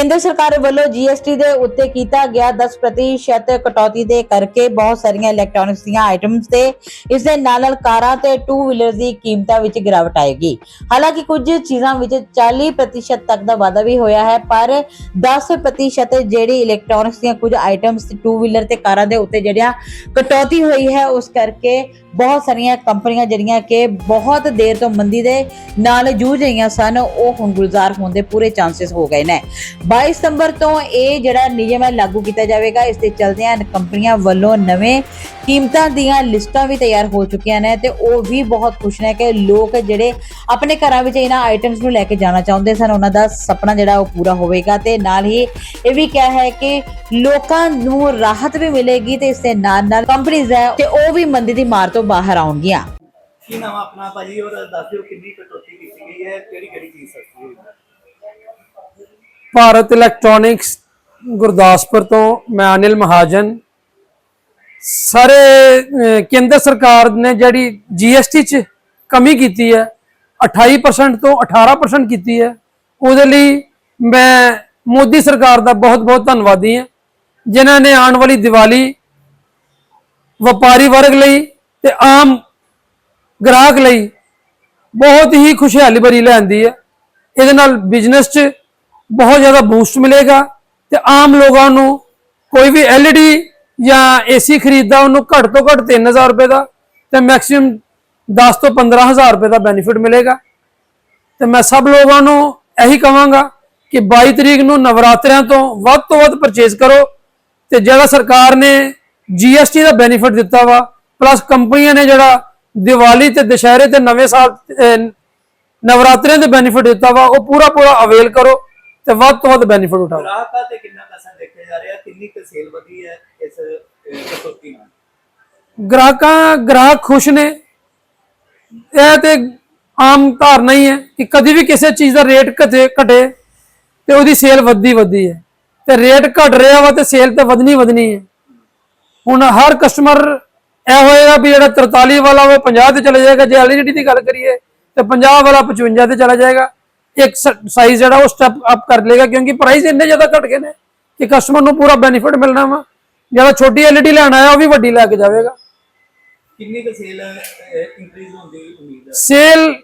ਕੇਂਦਰ ਸਰਕਾਰ ਵੱਲੋਂ GST ਦੇ ਉੱਤੇ ਕੀਤਾ ਗਿਆ 10% ਕਟੌਤੀ ਦੇ ਕਰਕੇ ਬਹੁਤ ਸਾਰੀਆਂ ਇਲੈਕਟ੍ਰੋਨਿਕਸ ਦੀਆਂ ਆਈਟਮਸ ਤੇ ਇਸ ਦੇ ਨਾਲ ਨਾਲ ਕਾਰਾਂ ਤੇ ਟੂ ਵੀਲਰ ਦੀ ਕੀਮਤਾਂ ਵਿੱਚ ਗਿਰਾਵਟ ਆਏਗੀ। ਹਾਲਾਂਕਿ ਕੁਝ ਚੀਜ਼ਾਂ ਵਿੱਚ 40% ਤੱਕ ਦਾ ਵਾਧਾ ਵੀ ਹੋਇਆ ਹੈ, ਪਰ 10% ਜਿਹੜੀ ਇਲੈਕਟ੍ਰੋਨਿਕਸ ਦੀਆਂ ਕੁਝ ਆਈਟਮਸ ਟੂ ਵੀਲਰ ਤੇ ਕਾਰਾਂ ਦੇ ਉੱਤੇ ਜਿਹੜੀਆਂ ਕਟੌਤੀ ਹੋਈ ਹੈ, ਉਸ ਕਰਕੇ ਬਹੁਤ ਸਾਰੀਆਂ ਕੰਪਨੀਆਂ ਜਿਹੜੀਆਂ ਕਿ ਬਹੁਤ ਦੇਰ ਤੋਂ ਮੰਦੀ ਦੇ ਨਾਲ ਜੂਝ ਰਹੀਆਂ ਸਨ, ਉਹ ਹੁਣ ਗੁਲਜ਼ਾਰ ਹੋਣ ਦੇ ਪੂਰੇ ਚਾਂਸਸ ਹੋ ਗਏ ਨੇ। 22 ਸਤੰਬਰ ਤੋਂ ਇਹ ਜਿਹੜਾ ਨਿਯਮ ਹੈ ਲਾਗੂ ਕੀਤਾ ਜਾਵੇਗਾ, ਇਸ ਦੇ ਚਲਦਿਆਂ ਕੰਪਨੀਆਂ ਵੱਲੋਂ ਨਵੇਂ ਕੀਮਤਾਂ ਦੀਆਂ ਲਿਸਟਾਂ ਵੀ ਤਿਆਰ ਹੋ ਚੁੱਕੀਆਂ ਨੇ ਤੇ ਉਹ ਵੀ ਬਹੁਤ ਖੁਸ਼ ਨੇ ਕਿ ਲੋਕ ਜਿਹੜੇ ਆਪਣੇ ਘਰਾਂ ਵਿੱਚ ਇਹਨਾਂ ਆਈਟਮਸ ਨੂੰ ਲੈ ਕੇ ਜਾਣਾ ਚਾਹੁੰਦੇ ਸਨ, ਉਹਨਾਂ ਦਾ ਸੁਪਨਾ ਜਿਹੜਾ ਉਹ ਪੂਰਾ ਹੋਵੇਗਾ ਤੇ ਨਾਲ ਹੀ ਇਹ ਵੀ ਕਿਹਾ ਹੈ ਕਿ ਲੋਕਾਂ ਨੂੰ ਰਾਹਤ ਵੀ ਮਿਲੇਗੀ ਤੇ ਇਸ ਦੇ ਨਾਲ ਨਾਲ ਕੰਪਨੀਆਂ ਹੈ ਤੇ ਉਹ ਵੀ ਮੰਦੀ ਦੀ ਮਾਰ ਤੋਂ ਬਾਹਰ ਆਉਣਗੀਆਂ। ਕੀ ਨਾਮ ਆਪਣਾ ਭਾਜੀ? ਔਰ ਦੱਸ ਦਿਓ ਕਿੰਨੀ ਕਟੌਤੀ ਕੀਤੀ ਗਈ ਹੈ ਕਿਹੜੀ ਕਿਹੜੀ ਚੀਜ਼ ਸਸਤੀ ਹੋਈ ਹੈ? ਭਾਰਤ ਇਲੈਕਟ੍ਰੋਨਿਕਸ ਗੁਰਦਾਸਪੁਰ ਤੋਂ ਮੈਂ ਅਨਿਲ ਮਹਾਜਨ। ਸਾਰੇ ਕੇਂਦਰ ਸਰਕਾਰ ਨੇ ਜਿਹੜੀ ਜੀਐਸਟੀ ਚ ਕਮੀ ਕੀਤੀ ਹੈ 28% ਤੋਂ 18% ਕੀਤੀ ਹੈ ਉਹਦੇ ਲਈ ਮੈਂ ਮੋਦੀ ਸਰਕਾਰ ਦਾ ਬਹੁਤ ਬਹੁਤ ਧੰਨਵਾਦੀ ਹਾਂ ਜਿਨ੍ਹਾਂ ਨੇ ਆਉਣ ਵਾਲੀ ਦੀਵਾਲੀ ਵਪਾਰੀ ਵਰਗ ਲਈ ਤੇ ਆਮ ਗ੍ਰਾਹਕ ਲਈ ਬਹੁਤ ਹੀ ਖੁਸ਼ਹਾਲੀ ਭਰੀ ਲੈਂਦੀ ਹੈ। ਇਹਦੇ ਨਾਲ ਬਿਜ਼ਨਸ 'ਚ ਬਹੁਤ ਜ਼ਿਆਦਾ ਬੂਸਟ ਮਿਲੇਗਾ ਤੇ ਆਮ ਲੋਕਾਂ ਨੂੰ ਕੋਈ ਵੀ LED ਜਾਂ AC ਖਰੀਦਦਾ, ਉਹਨੂੰ ਘੱਟ ਤੋਂ ਘੱਟ 3000 ਰੁਪਏ ਦਾ ਤੇ ਮੈਕਸਿਮਮ 10 ਤੋਂ 15000 ਰੁਪਏ ਦਾ ਬੈਨੀਫਿਟ ਮਿਲੇਗਾ। ਤੇ ਮੈਂ ਸਭ ਲੋਕਾਂ ਨੂੰ ਇਹੀ ਕਹਾਂਗਾ ਕਿ 22 ਤਰੀਕ ਨੂੰ ਨਵਰਾਤਰਿਆਂ ਤੋਂ ਵੱਧ ਤੋਂ ਵੱਧ ਪਰਚੇਜ਼ ਕਰੋ ਤੇ ਜਿਹੜਾ ਸਰਕਾਰ ਨੇ GST ਦਾ ਬੈਨੀਫਿਟ ਦਿੱਤਾ ਵਾ ਪਲੱਸ ਕੰਪਨੀਆਂ ਨੇ ਜਿਹੜਾ ਦੀਵਾਲੀ ਤੇ ਦੁਸ਼ਹਿਰੇ ਤੇ ਨਵੇਂ ਸਾਲ ਨਵਰਾਤਰਿਆਂ ਦੇ ਬੈਨੀਫਿਟ ਦਿੱਤਾ ਵਾ ਉਹ ਪੂਰਾ ਪੂਰਾ ਅਵੇਲ ਕਰੋ ਤੇ ਵੱਧ ਤੋਂ ਵੱਧ ਬੈਨੀਫਿਟ ਉਠਾਓ। ਗ੍ਰਾਹਕਾਂ ਤੇ ਕਿੰਨਾ ਕਸਰ ਦੇਖਿਆ ਜਾ ਰਿਹਾ? ਕਿੰਨੀ ਕੁ ਸੇਲ ਵਧੀ ਹੈ ਇਸ ਅਹ, ਕਟੌਤੀ ਨਾਲ? ਗ੍ਰਾਹਕਾਂ ਗ੍ਰਾਹਕ ਖੁਸ਼ ਨੇ। ਇਹ ਤੇ ਆਮ ਧਾਰਨਾ ਹੀ ਹੈ ਕਿ ਕਦੀ ਵੀ ਕਿਸੇ ਚੀਜ਼ ਦਾ ਰੇਟ ਘਟੇ ਘਟੇ ਤੇ ਉਹਦੀ ਸੇਲ ਵੱਧਦੀ ਵੱਧਦੀ ਹੈ। ਤੇ ਰੇਟ ਘਟ ਰਿਹਾ ਵਾ ਤੇ ਸੇਲ ਤੇ ਵਧਣੀ ਵਧਣੀ ਹੈ। ਹੁਣ ਹਰ ਕਸਟਮਰ ਇਹ ਹੋਏਗਾ ਵੀ ਜਿਹੜਾ 43 ਵਾਲਾ ਉਹ 50 ਤੇ ਚਲੇ ਜਾਏਗਾ ਜੇ ਐਲਈਡੀ ਦੀ ਗੱਲ ਕਰੀਏ ਤੇ 50 ਵਾਲਾ 55 ਤੇ ਚਲਾ ਜਾਏਗਾ। ਇੱਕ ਸਾਈਜ਼ ਜਿਹੜਾ ਉਹ ਸਟੈਪ ਅਪ ਕਰ ਲੇਗਾ ਕਿਉਂਕਿ ਪ੍ਰਾਈਸ ਇੰਨੇ ਜ਼ਿਆਦਾ ਘਟ ਗਏ ਨੇ ਕਿ ਕਸਟਮਰ ਨੂੰ ਪੂਰਾ ਬੈਨੀਫਿਟ ਮਿਲਣਾ ਵਾ। ਜਿਹੜਾ ਛੋਟੀ ਐਲਈਡੀ ਲੈਣ ਆਇਆ ਉਹ ਵੀ ਵੱਡੀ ਲੈ ਕੇ ਜਾਵੇਗਾ। ਕਿੰਨੀ ਕੁ ਸੇਲ ਇੰਕਰੀਜ਼ ਹੋਣ ਦੀ ਉਮੀਦ ਹੈ? ਸੇਲ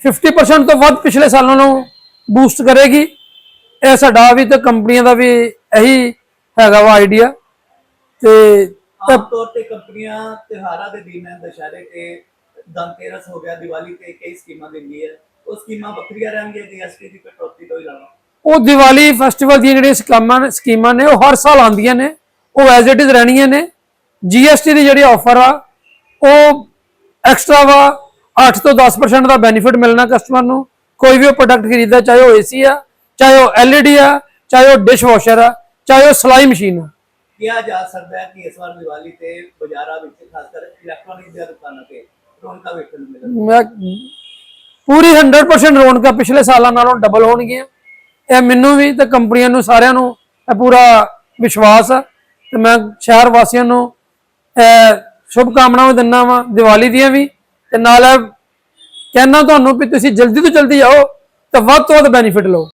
50% ਤੋਂ ਵੱਧ ਪਿਛਲੇ ਸਾਲਾਂ ਨੂੰ ਬੂਸਟ ਕਰੇਗੀ। ਇਹ ਸਾਡਾ ਵੀ ਤੇ ਕੰਪਨੀਆਂ ਦਾ ਵੀ ਇਹੀ ਹੈਗਾ ਵਾ ਆਈਡੀਆ ਤੇ ਆਮ ਤੌਰ ਤੇ ਕੰਪਨੀਆਂ ਤਿਉਹਾਰਾਂ ਦੇ ਦਿਨ ਦੁਸ਼ਹਿਰੇ ਤੇ ਧਨਤੇਰਸ ਹੋ ਗਿਆ ਦੀਵਾਲੀ ਤੇ ਕਈ ਸਕੀਮਾਂ ਦਿੰਦੀ ਹੈ। ਉਹ ਸਕੀਮਾਂ ਵੱਖਰੀਆਂ ਰਹਿਣਗੀਆਂ ਜੀਐਸਟੀ ਦੀ ਕਟੌਤੀ ਤੋਂ ਇਲਾਵਾ। ਉਹ ਦੀਵਾਲੀ ਫੈਸਟੀਵਲ ਦੀਆਂ ਜਿਹੜੀਆਂ ਸਕੀਮਾਂ ਸਕੀਮਾਂ ਨੇ ਉਹ ਹਰ ਸਾਲ ਆਉਂਦੀਆਂ ਨੇ ਉਹ ਐਜ਼ ਇਟ ਇਜ਼ ਰਹਿਣੀਆਂ ਨੇ। ਜੀਐਸਟੀ ਦੀ ਜਿਹੜੀ ਆਫਰ ਆ ਉਹ ਐਕਸਟਰਾ ਵਾ 8 ਤੋਂ 10% ਦਾ ਬੈਨੀਫਿਟ ਮਿਲਣਾ ਕਸਟਮਰ ਨੂੰ। ਕੋਈ ਵੀ ਉਹ ਪ੍ਰੋਡਕਟ ਖਰੀਦਦਾ ਚਾਹੇ ਉਹ ਏਸੀ ਆ ਚਾਹੇ ਉਹ ਐਲਈਡੀ ਆ ਚਾਹੇ ਉਹ ਡਿਸ਼ ਵਾਸ਼ਰ ਆ ਚਾਹੇ ਉਹ ਸਲਾਈ ਮਸ਼ੀਨ ਆ। ਕਿਹਾ ਜਾ ਸਕਦਾ ਹੈ ਕਿ ਇਸ ਵਾਰ ਦੀਵਾਲੀ ਤੇ ਬਾਜ਼ਾਰਾਂ ਵਿੱਚ, ਖਾਸ ਕਰ ਇਲੈਕਟ੍ਰੋਨਿਕ ਦੀਆਂ ਦੁਕਾਨਾਂ ਤੇ ਰੌਣਕਾਂ ਵੇਖਣ ਨੂੰ ਮਿਲਣ। ਮੈਂ ਪੂਰੀ 100% ਰੌਣਕਾਂ ਪਿਛਲੇ ਸਾਲਾਂ ਨਾਲੋਂ ਡਬਲ ਹੋਣਗੀਆਂ। ਇਹ ਮੈਨੂੰ ਵੀ ਤੇ ਕੰਪਨੀਆਂ ਨੂੰ ਸਾਰਿਆਂ ਨੂੰ ਇਹ ਪੂਰਾ ਵਿਸ਼ਵਾਸ ਆ। ਤੇ ਮੈਂ ਸ਼ਹਿਰ ਵਾਸੀਆਂ ਨੂੰ ਇਹ ਸ਼ੁਭ ਕਾਮਨਾਵਾਂ ਦਿੰਦਾ ਵਾਂ ਦੀਵਾਲੀ ਦੀਆਂ ਵੀ। ਤੇ ਨਾਲ ਇਹ ਕਹਿਣਾ ਤੁਹਾਨੂੰ ਵੀ ਤੁਸੀਂ ਜਲਦੀ ਤੋਂ ਜਲਦੀ ਆਓ ਤੇ ਵੱਧ ਤੋਂ ਵੱਧ ਬੈਨੀਫਿਟ ਲਓ।